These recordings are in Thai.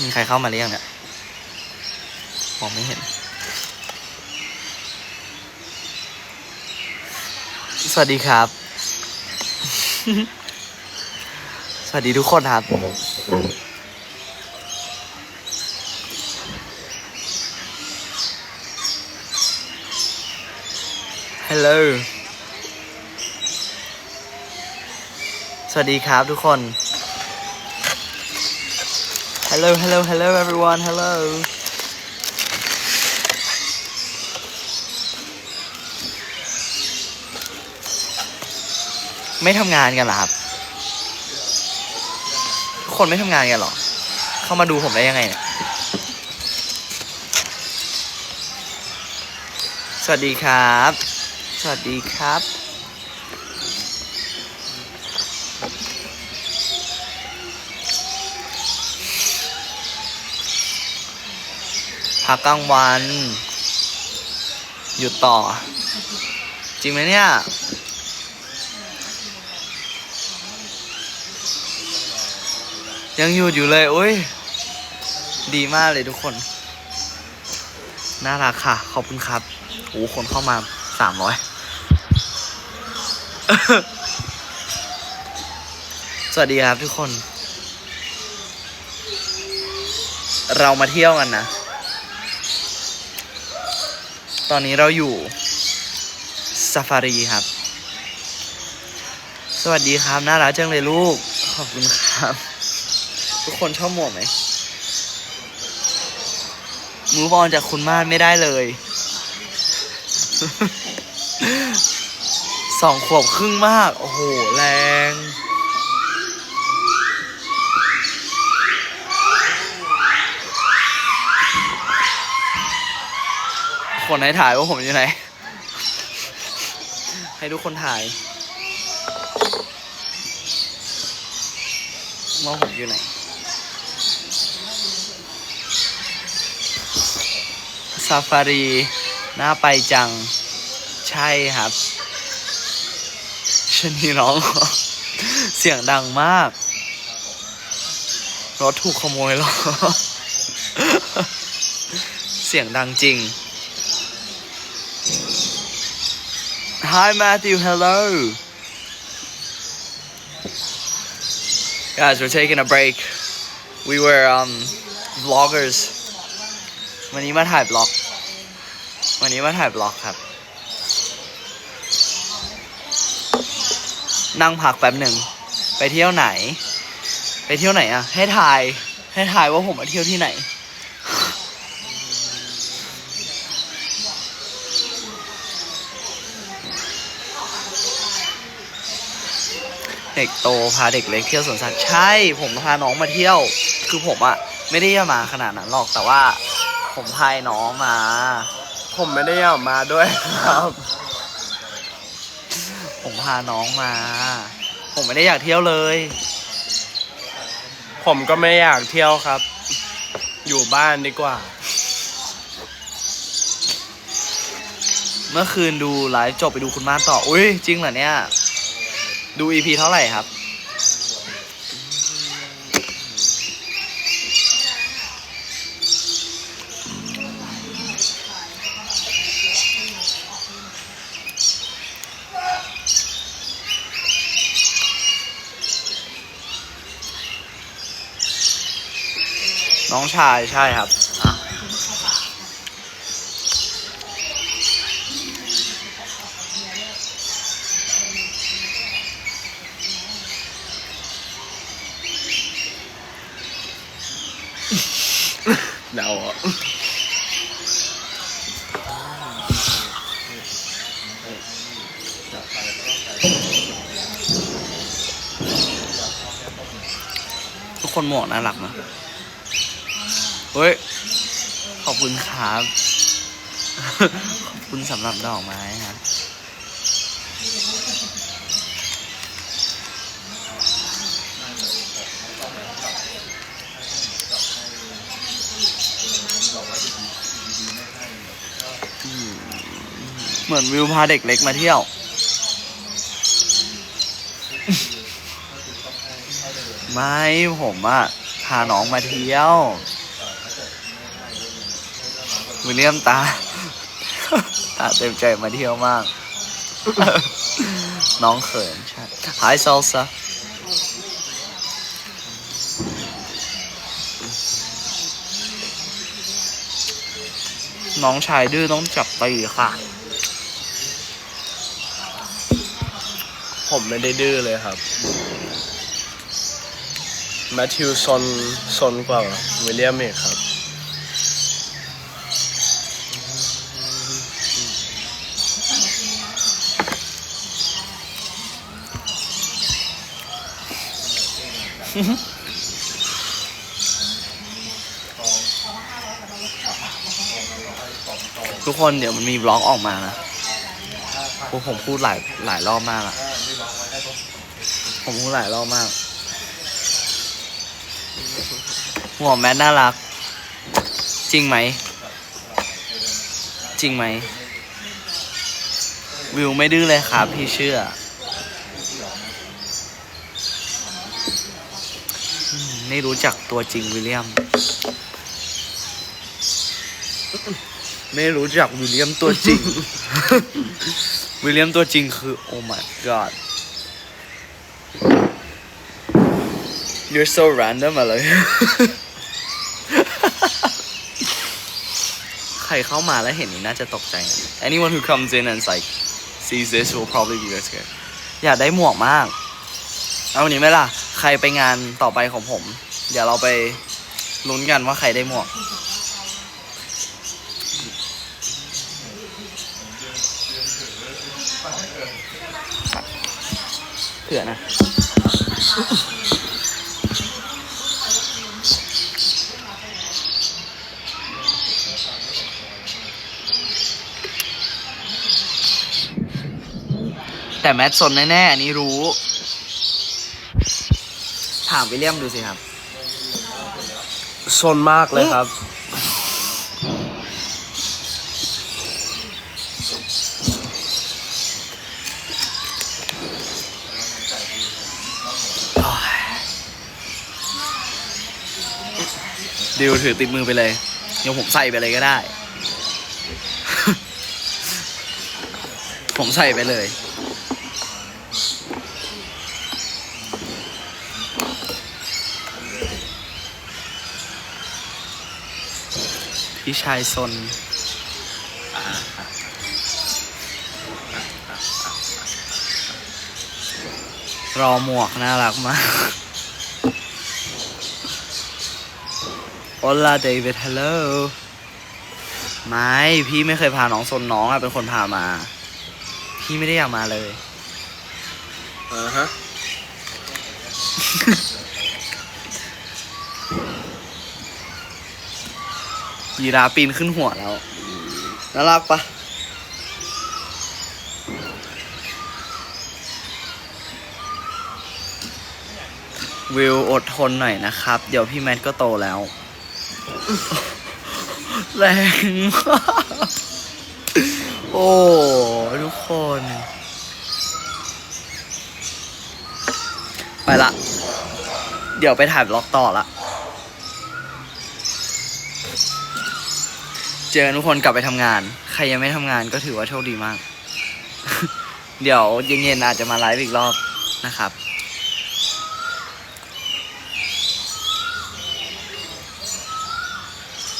มีใครเข้ามาหรือยังเนี่ยมองไม่เห็น สวัสดีครับ สวัสดีทุกคนครับ ฮัลโหล สวัสดีครับทุกคน Hello hello hello everyone hello ไม่ทำงานกันเหรอครับทุกคนไม่ทำงานกันเหรอ เข้ามาดูผมได้ยังไงเนี่ย สวัสดีครับ สวัสดีครับ พักกลางวัน หยุดต่อ จริงไหมเนี่ย ยังหยุดอยู่เลยโอ้ยดีมากเลยทุกคน น่ารักค่ะ ขอบคุณครับโอ้คนเข้ามาสามร้อยสวัสดีครับทุกคน เรามาเที่ยวกันนะ ตอนนี้เราอยู่ซาฟารีครับ สวัสดีครับ น่ารักจังเลยลูก ขอบคุณครับ ทุกคนชอบหมวกไหมมูฟออนจากคุณมาศไม่ได้เลย สองขวบครึ่งมาก โอ้โห แรง คนให้ถ่ายว่าผมอยู่ไหน ให้ทุกคนถ่ายว่าผมอยู่ไหนซาฟารีน่าไปจัง ใช่ครับชนีน้อง เสียงดังมาก รถถูกขโมยหรอ เสียงดังจริง Hi Matthew, hello. Guys, we're taking a break. We were um vloggers. วันนี้มาถ่ายบล็อก วันนี้มาถ่ายบล็อกครับ นั่งพักแป๊บหนึ่ง ไปเที่ยวไหน ไปเที่ยวไหนอะให้ถ่าย ให้ถ่ายว่าผมมาเที่ยวที่ไหน เด็กโตพาเด็กเล็กเที่ยวสวนสัตว์ใช่ ผมพาน้องมาเที่ยว คือผมอะไม่ได้จะมาขนาดนั้นหรอกแต่ว่า ผมพายน้องมา ผมไม่ได้อยากมาด้วยครับ ผมพาน้องมา ผมไม่ได้อยากเที่ยวเลย ผมก็ไม่อยากเที่ยวครับ อยู่บ้านดีกว่า เมื่อคืนดูไลฟ์จบไปดูคุณม่านต่อ อุ้ยจริงเหรอเนี่ย ดูอีพีเท่าไหร่ครับ น้องชายใช่ครับอะเดาอะ ทุกคนหมวกน่ารักนะเฮ้ย ขอบคุณครับ ขอบคุณสำหรับดอกไม้ครับเหมือนวิวพาเด็กเล็กมาเที่ยว ไม่ผมอะพาน้องมาเที่ยววิลเลียมตา ตาเต็มใจมาเที่ยวมาก น้องเขินใช่ Hi Salsa น้องชายดื้อต้องจับตีค่ะ ผมไม่ได้ดื้อเลยครับ แมทธิวซนซนกว่าวิลเลียมเอีกครับ ทุกคนเดี๋ยวมันมีบล็อกออกมานะพวกผมพูดหลายหลายรอบมากอะผมพูดหลายรอบมาก หัวแมทน่ารัก จริงไหม จริงไหม วิวไม่ดื้อเลยครับพี่เชื่ออืมไม่รู้จักตัวจริงวิลเลียม ไม่รู้จักวิลเลียมตัวจริง วิลเลียมตัวจริงคือ โอ้ my god you're so random อะไร ใครเข้ามาแล้วเห็นนี่น่าจะตกใจนะ anyone who comes in and like sees this will probably be very scared อยากได้หมวกมาก เอาวันนี้ไหมล่ะ ใครไปงานต่อไปของผม เดี๋ยวเราไปลุ้นกันว่าใครได้หมวก เผื่อนะ แต่แมทสนแน่ๆอันนี้รู้ ถามวิลเลียมดูสิครับซนมากเลยครับ ดิวถือติดมือไปเลยเดี๋ยวผมใส่ไปเลยก็ได้ ผมใส่ไปเลย พี่ชายซนรอหมวกน่ารักมาก Hola David Hello ไม่ พี่ไม่เคยพาน้องซนน้องอะเป็นคนพามา พี่ไม่ได้อยากมาเลยอ่าฮะ ยีราฟปีนขึ้นหัวแล้วน่ารักปะวิวอดทนหน่อยนะครับ เดี๋ยวพี่แมทก็โตแล้ว แรงมากโอ้ ทุกคน ไปละ เดี๋ยวไปถ่ายบล็อกต่อละ เจอกันทุกคนกลับไปทำงาน ใครยังไม่ทำงานก็ถือว่าโชคดีมาก เดี๋ยวเย็นๆอาจจะมาไลฟ์อีกรอบนะครับ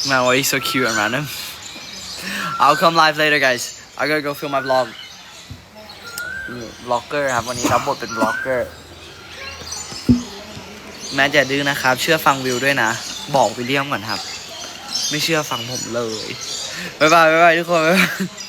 Man, why are you so cute and random? I'll come live later, guys. I gotta go film my vlog. บล็อกเกอร์ครับ วันนี้รับบทเป็นบล็อกเกอร์ แม้จะดื้อนะครับ เชื่อฟังวิวด้วยนะ บอกวิลเลียมก่อนครับ ไม่เชื่อฟังผมเลย บ๊ายบาย บ๊ายบายทุกคนบ๊ายบาย